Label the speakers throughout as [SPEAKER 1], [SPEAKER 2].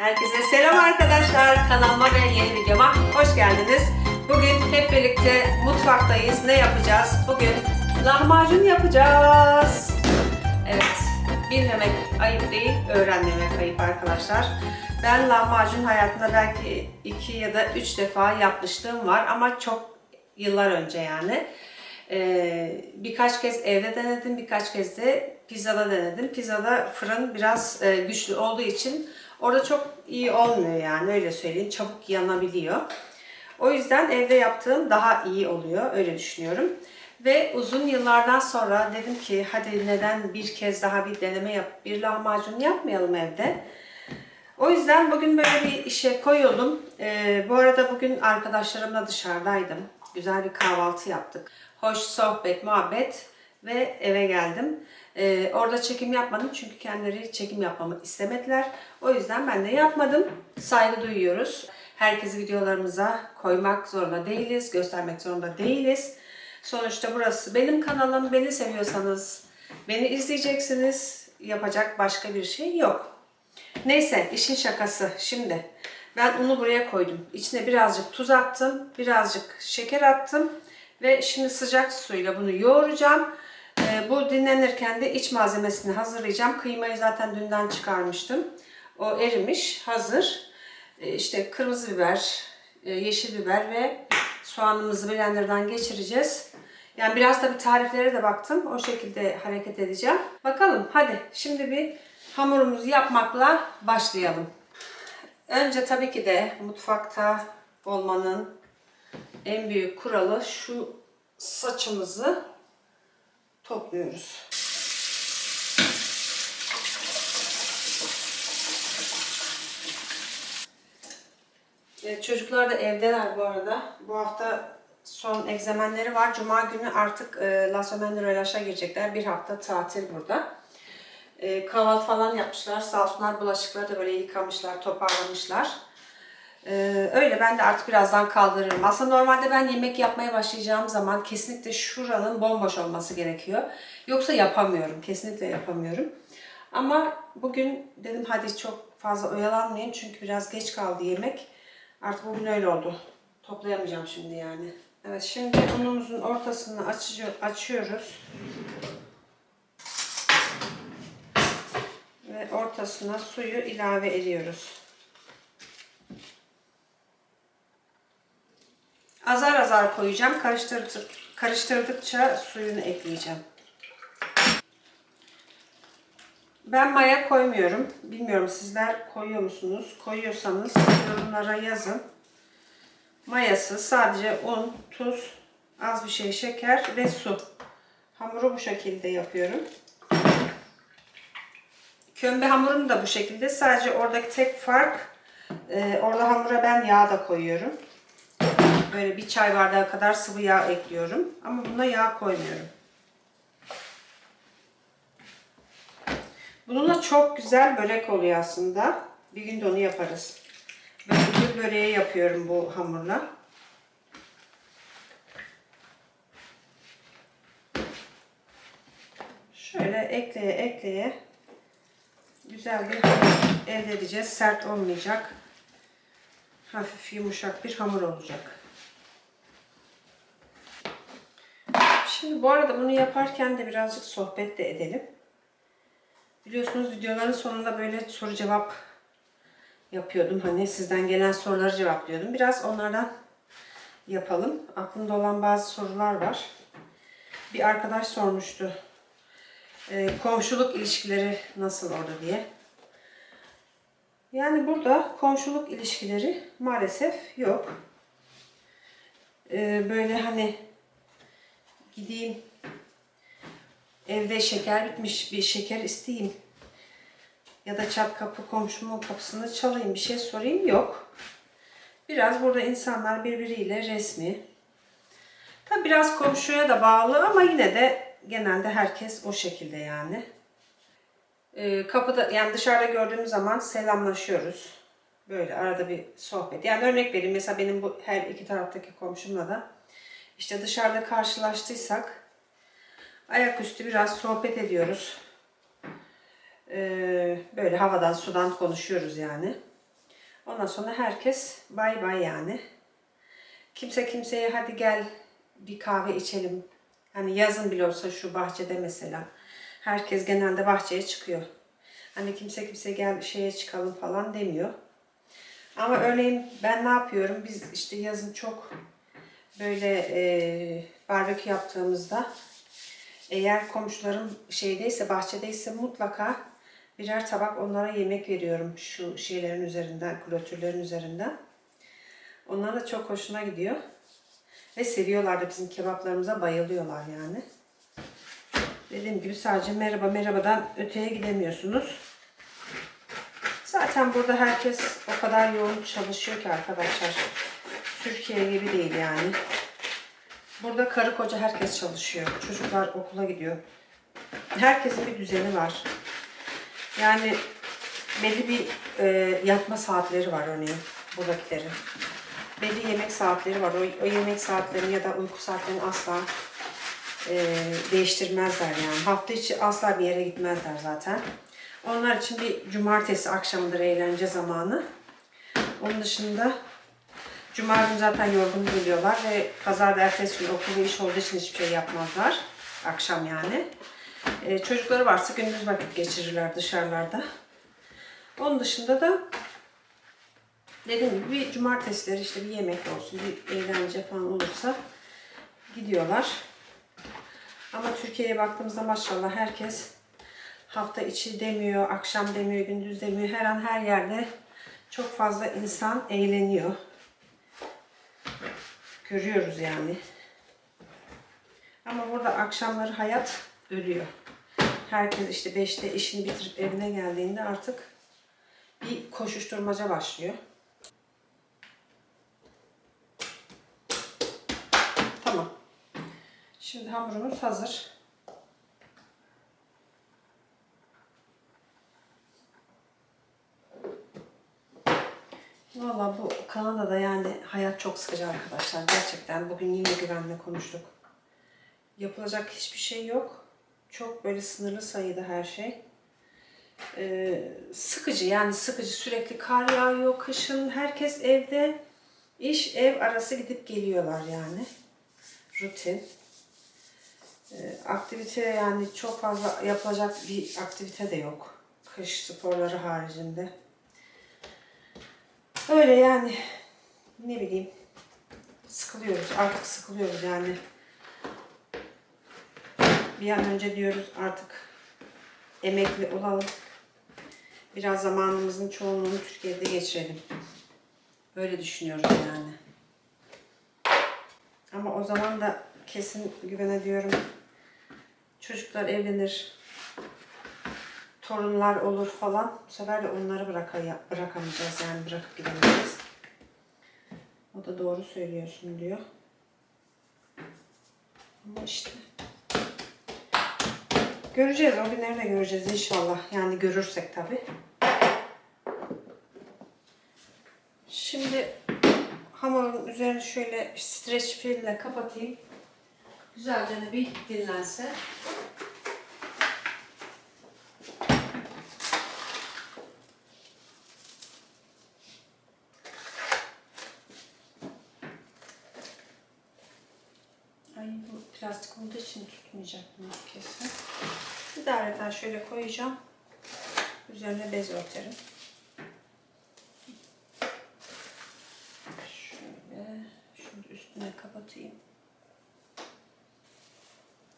[SPEAKER 1] Herkese selam arkadaşlar. Kanalıma ve yeni videoma hoş geldiniz. Bugün hep birlikte mutfaktayız. Ne yapacağız? Bugün lahmacun yapacağız. Evet, bilmemek ayıp değil, öğrenmemek ayıp arkadaşlar. Ben lahmacun hayatımda belki iki ya da üç defa yapmışlığım var ama çok yıllar önce yani. Ee, birkaç kez evde denedim, birkaç kez de pizzada denedim. Pizzada fırın biraz e, güçlü olduğu için orada çok iyi olmuyor yani öyle söyleyeyim. Çabuk yanabiliyor. O yüzden evde yaptığım daha iyi oluyor öyle düşünüyorum. Ve uzun yıllardan sonra dedim ki hadi neden bir kez daha bir deneme yap, bir lahmacun yapmayalım evde. O yüzden bugün böyle bir işe koyuldum. Ee, bu arada bugün arkadaşlarımla dışarıdaydım. Güzel bir kahvaltı yaptık. Hoş sohbet, muhabbet ve eve geldim. Ee, orada çekim yapmadım çünkü kendileri çekim yapmamı istemediler. O yüzden ben de yapmadım. Saygı duyuyoruz. Herkesi videolarımıza koymak zorunda değiliz, göstermek zorunda değiliz. Sonuçta burası benim kanalım. Beni seviyorsanız beni izleyeceksiniz. Yapacak başka bir şey yok. Neyse işin şakası. Şimdi ben unu buraya koydum. İçine birazcık tuz attım. Birazcık şeker attım. Ve şimdi sıcak suyla bunu yoğuracağım. Ee, bu dinlenirken de iç malzemesini hazırlayacağım. Kıymayı zaten dünden çıkarmıştım. O erimiş, hazır. Ee, işte kırmızı biber, e, yeşil biber ve soğanımızı blenderdan geçireceğiz. Yani biraz da bir tariflere de baktım. O şekilde hareket edeceğim. Bakalım hadi şimdi bir hamurumuzu yapmakla başlayalım. Önce tabii ki de mutfakta olmanın en büyük kuralı şu saçımızı topluyoruz. E, Çocuklar da evdeler bu arada. Bu hafta son egzamenleri var. Cuma günü artık e, La Semaine Relâche'a girecekler. Bir hafta tatil burada. E, kahvaltı falan yapmışlar. Sağ olsunlar bulaşıkları da böyle yıkamışlar, toparlamışlar. Ee, öyle ben de artık birazdan kaldırırım. Aslında normalde ben yemek yapmaya başlayacağım zaman kesinlikle şuranın bomboş olması gerekiyor. Yoksa yapamıyorum. Kesinlikle yapamıyorum. Ama bugün dedim hadi çok fazla oyalanmayayım çünkü biraz geç kaldı yemek. Artık bugün öyle oldu. Toplayamayacağım şimdi yani. Evet şimdi unumuzun ortasını açıyor, açıyoruz. Ve ortasına suyu ilave ediyoruz. Azar azar koyacağım. Karıştırdık, karıştırdıkça suyunu ekleyeceğim. Ben maya koymuyorum. Bilmiyorum sizler koyuyor musunuz? Koyuyorsanız yorumlara yazın. Mayası sadece un, tuz, az bir şey şeker ve su. Hamuru bu şekilde yapıyorum. Kömbe hamurum da bu şekilde. Sadece oradaki tek fark e, orada hamura ben yağ da koyuyorum. Böyle bir çay bardağı kadar sıvı yağ ekliyorum. Ama buna yağ koymuyorum. Bununla çok güzel börek oluyor aslında. Bir gün de onu yaparız. Böyle bir böreği yapıyorum bu hamurla. Şöyle ekleye ekleye güzel bir elde edeceğiz. Sert olmayacak. Hafif yumuşak bir hamur olacak. Şimdi bu arada bunu yaparken de birazcık sohbet de edelim. Biliyorsunuz videoların sonunda böyle soru cevap yapıyordum. Hani sizden gelen soruları cevaplıyordum. Biraz onlardan yapalım. Aklımda olan bazı sorular var. Bir arkadaş sormuştu. Ee, komşuluk ilişkileri nasıl orada diye. Yani burada komşuluk ilişkileri maalesef yok. Ee, böyle hani gideyim evde şeker bitmiş bir şeker isteyeyim ya da çat kapı komşumun kapısını çalayım bir şey sorayım yok. Biraz burada insanlar birbiriyle resmi. Tabi biraz komşuya da bağlı ama yine de genelde herkes o şekilde yani. Ee, kapıda yani dışarıda gördüğümüz zaman selamlaşıyoruz. Böyle arada bir sohbet. Yani örnek vereyim mesela benim bu her iki taraftaki komşumla da işte dışarıda karşılaştıysak ayaküstü biraz sohbet ediyoruz. Ee, böyle havadan sudan konuşuyoruz yani. Ondan sonra herkes bay bay yani. Kimse kimseye hadi gel bir kahve içelim. Hani yazın bile olsa şu bahçede mesela. Herkes genelde bahçeye çıkıyor. Hani kimse kimse gel şeye çıkalım falan demiyor. Ama örneğin ben ne yapıyorum? Biz işte yazın çok böyle e, barbekü yaptığımızda eğer komşularım şeydeyse, bahçedeyse mutlaka birer tabak onlara yemek veriyorum şu şeylerin üzerinden, klotürlerin üzerinden. Onlar da çok hoşuna gidiyor. Ve seviyorlar da bizim kebaplarımıza bayılıyorlar yani. Dediğim gibi sadece merhaba merhabadan öteye gidemiyorsunuz. Zaten burada herkes o kadar yoğun çalışıyor ki arkadaşlar. Türkiye gibi değil yani. Burada karı koca herkes çalışıyor. Çocuklar okula gidiyor. Herkesin bir düzeni var. Yani belli bir e, yatma saatleri var örneğin buradakilerin. Belli yemek saatleri var. O, o yemek saatlerini ya da uyku saatlerini asla e, değiştirmezler yani. Hafta içi asla bir yere gitmezler zaten. Onlar için bir cumartesi akşamıdır eğlence zamanı. Onun dışında Cuma günü zaten yorgun geliyorlar ve pazar da ertesi gün okul ve iş olduğu için hiçbir şey yapmazlar. Akşam yani. Ee, çocukları varsa gündüz vakit geçirirler dışarılarda. Onun dışında da dediğim gibi bir cumartesileri işte bir yemek olsun, bir eğlence falan olursa gidiyorlar. Ama Türkiye'ye baktığımızda maşallah herkes hafta içi demiyor, akşam demiyor, gündüz demiyor. Her an her yerde çok fazla insan eğleniyor. Görüyoruz yani. Ama burada akşamları hayat ölüyor. Herkes işte 5'te işini bitirip evine geldiğinde artık bir koşuşturmaca başlıyor. Tamam. Şimdi hamurumuz hazır. Valla bu Kanada'da yani hayat çok sıkıcı arkadaşlar. Gerçekten bugün yine güvenle konuştuk. Yapılacak hiçbir şey yok. Çok böyle sınırlı sayıda her şey. Ee, sıkıcı yani sıkıcı. Sürekli kar yağıyor kışın. Herkes evde. iş ev arası gidip geliyorlar yani. Rutin. Ee, aktivite yani çok fazla yapılacak bir aktivite de yok. Kış sporları haricinde. Öyle yani ne bileyim sıkılıyoruz artık sıkılıyoruz yani. Bir an önce diyoruz artık emekli olalım. Biraz zamanımızın çoğunluğunu Türkiye'de geçirelim. Öyle düşünüyoruz yani. Ama o zaman da kesin güvene diyorum. Çocuklar evlenir. Torunlar olur falan. Bu sefer de onları bıraka- bırakamayacağız yani bırakıp gidemeyeceğiz. O da doğru söylüyorsun diyor. Ama işte göreceğiz. O günleri de göreceğiz inşallah. Yani görürsek tabii. Şimdi hamurun üzerini şöyle streç filmle kapatayım. Güzelce de bir dinlense. Ay bu plastik olduğu için tutmayacak bunu kesin. İdareten şöyle koyacağım. Üzerine bez örterim. Şöyle. Şunu üstüne kapatayım.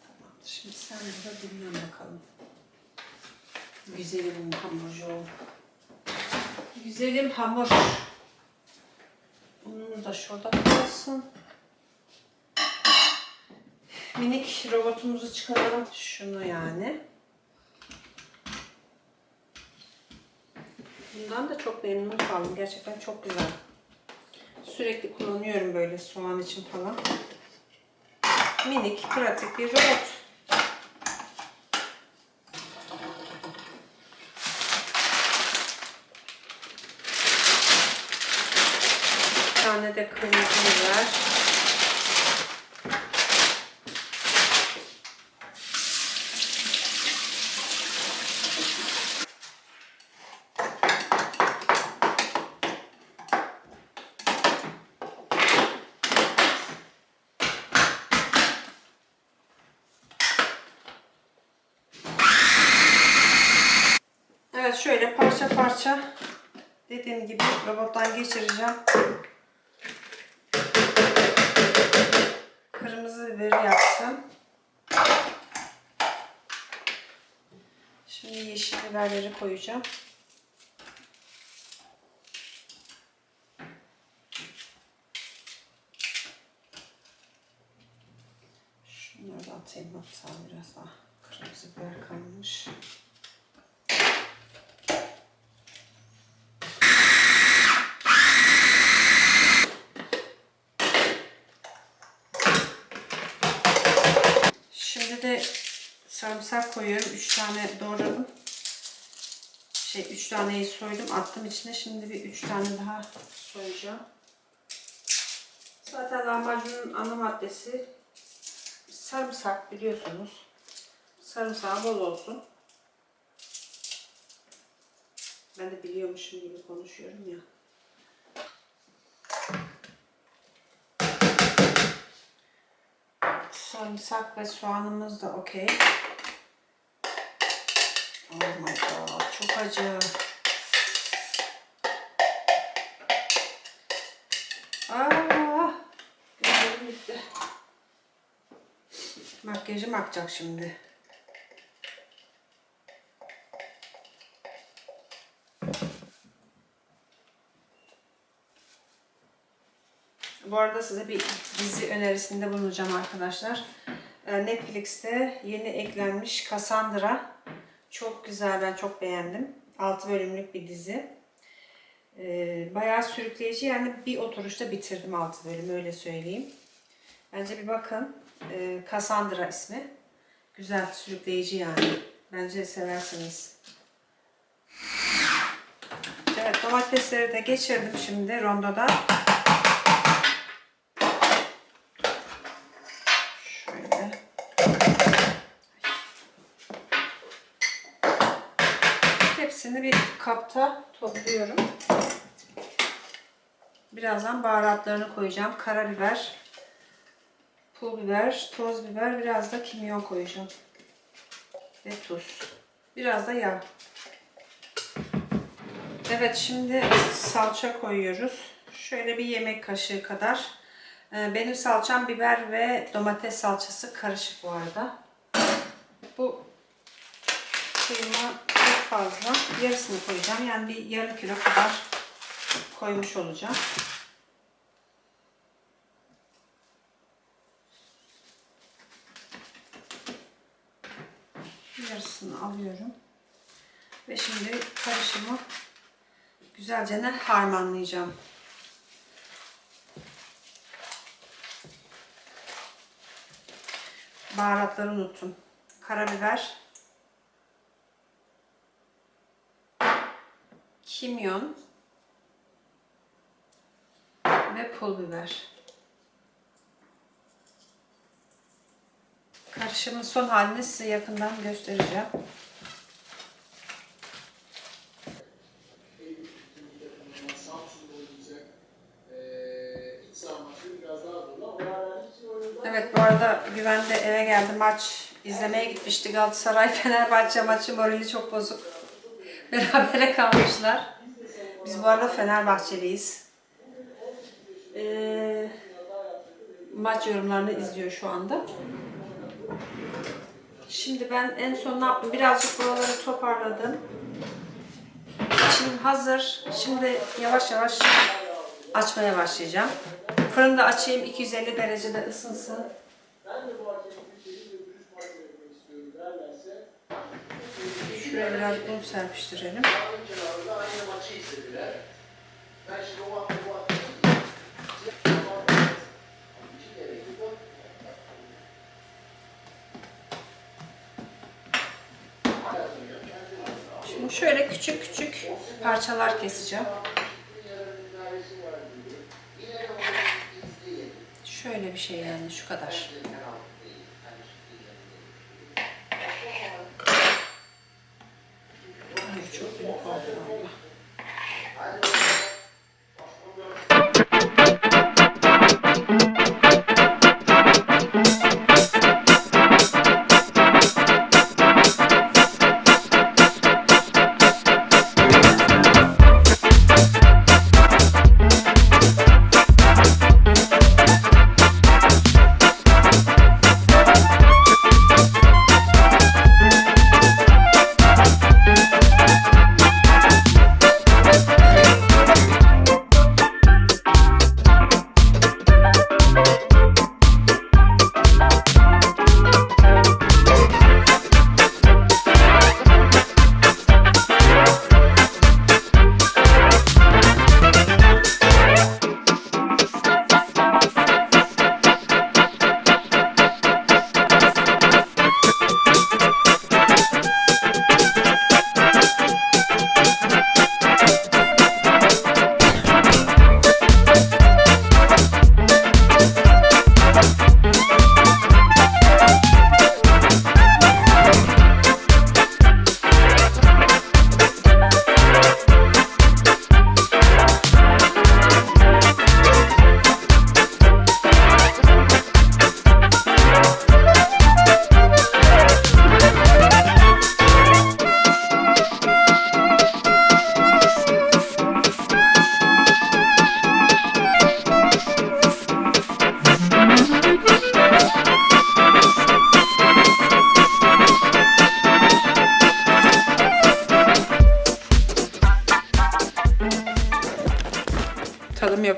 [SPEAKER 1] Tamamdır. Şimdi sen burada dinlen bakalım. Güzelim hamurcu. Güzelim hamur. Unumuz da şurada kalsın. Minik robotumuzu çıkaralım. Şunu yani. Bundan da çok memnun kaldım. Gerçekten çok güzel. Sürekli kullanıyorum böyle soğan için falan. Minik, pratik bir robot. Bir tane de kırmızı biber. şöyle parça parça dediğim gibi robottan geçireceğim. Kırmızı biberi yaptım. Şimdi yeşil biberleri koyacağım. Şunları da atayım hatta biraz daha kırmızı biber kalmış. Şimdi de sarımsak koyuyorum. 3 tane doğradım. Şey 3 taneyi soydum. Attım içine. Şimdi bir 3 tane daha soyacağım. Zaten lahmacunun ana maddesi sarımsak biliyorsunuz. Sarımsağı bol olsun. Ben de biliyormuşum gibi konuşuyorum ya. Sarımsak ve soğanımız da okey. Oh my god, çok acı. Aa, gözlerim gitti. Makyajım akacak şimdi. Bu arada size bir dizi önerisinde bulunacağım arkadaşlar. Ee, Netflix'te yeni eklenmiş Cassandra. Çok güzel, ben çok beğendim. 6 bölümlük bir dizi. Ee, Bayağı sürükleyici yani bir oturuşta bitirdim 6 bölümü öyle söyleyeyim. Bence bir bakın. Ee, Cassandra ismi. Güzel, sürükleyici yani. Bence seversiniz. Evet, domatesleri de geçirdim şimdi rondoda. Şöyle. Hepsini bir kapta topluyorum. Birazdan baharatlarını koyacağım. Karabiber, pul biber, toz biber, biraz da kimyon koyacağım. Ve tuz. Biraz da yağ. Evet şimdi salça koyuyoruz. Şöyle bir yemek kaşığı kadar. Ee, Benim salçam biber ve domates salçası karışık bu arada. Bu kıyma çok fazla. Yarısını koyacağım. Yani bir yarım kilo kadar koymuş olacağım. Yarısını alıyorum. Ve şimdi karışımı güzelce harmanlayacağım. Baharatları unuttum. Karabiber, kimyon ve pul biber. Karışımın son halini size yakından göstereceğim. Evet bu arada Güven de eve geldi maç izlemeye gitmişti Galatasaray Fenerbahçe maçı morali çok bozuk. Berabere kalmışlar. Biz bu arada Fenerbahçeliyiz. Ee, maç yorumlarını izliyor şu anda. Şimdi ben en son ne yaptım? Birazcık buraları toparladım. Şimdi hazır. Şimdi yavaş yavaş açmaya başlayacağım. Fırında açayım 250 derecede ısınsın.
[SPEAKER 2] Ben de bu hakemin Türkiye'yi bir dürüst maç yönetmek istiyorum derlerse
[SPEAKER 1] Şuraya biraz un serpiştirelim.
[SPEAKER 2] Şimdi
[SPEAKER 1] şöyle küçük küçük parçalar keseceğim. Şöyle bir şey yani şu kadar.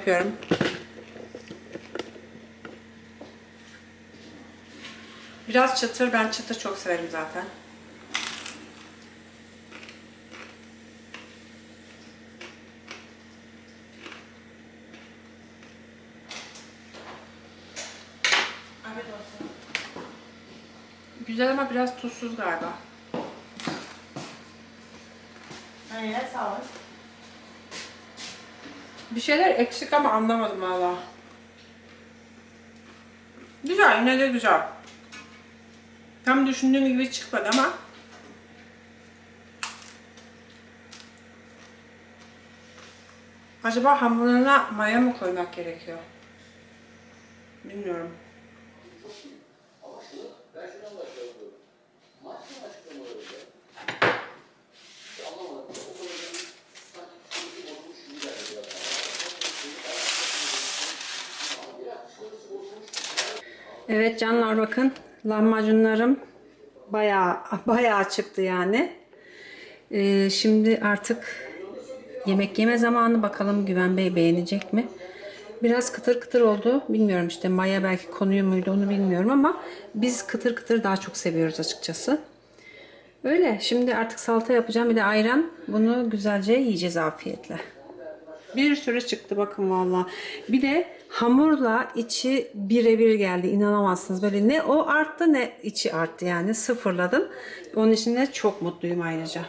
[SPEAKER 1] Yapıyorum. Biraz çıtır. Ben çıtır çok severim zaten. Güzel ama biraz tuzsuz galiba.
[SPEAKER 3] Aynen sağ olun.
[SPEAKER 1] Bir şeyler eksik ama anlamadım valla. Güzel, yine de güzel. Tam düşündüğüm gibi çıkmadı ama. Acaba hamuruna maya mı koymak gerekiyor? Bilmiyorum.
[SPEAKER 2] Ama şu, ben şuradan başlıyorum. Maksimum açıklamaları öyle. Anlamadım. O konuda bir sanki psikoloji bozulmuş gibi geldi biraz. Ama biraz psikolojisi bozulmuş gibi.
[SPEAKER 1] Evet canlar bakın lahmacunlarım bayağı bayağı çıktı yani. Ee, şimdi artık yemek yeme zamanı bakalım Güven Bey beğenecek mi? Biraz kıtır kıtır oldu. Bilmiyorum işte maya belki konuyor muydu onu bilmiyorum ama biz kıtır kıtır daha çok seviyoruz açıkçası. Öyle. Şimdi artık salata yapacağım bir de ayran. Bunu güzelce yiyeceğiz afiyetle. Bir sürü çıktı bakın valla. Bir de hamurla içi birebir geldi. İnanamazsınız. Böyle ne o arttı ne içi arttı yani. Sıfırladım. Onun için de çok mutluyum ayrıca.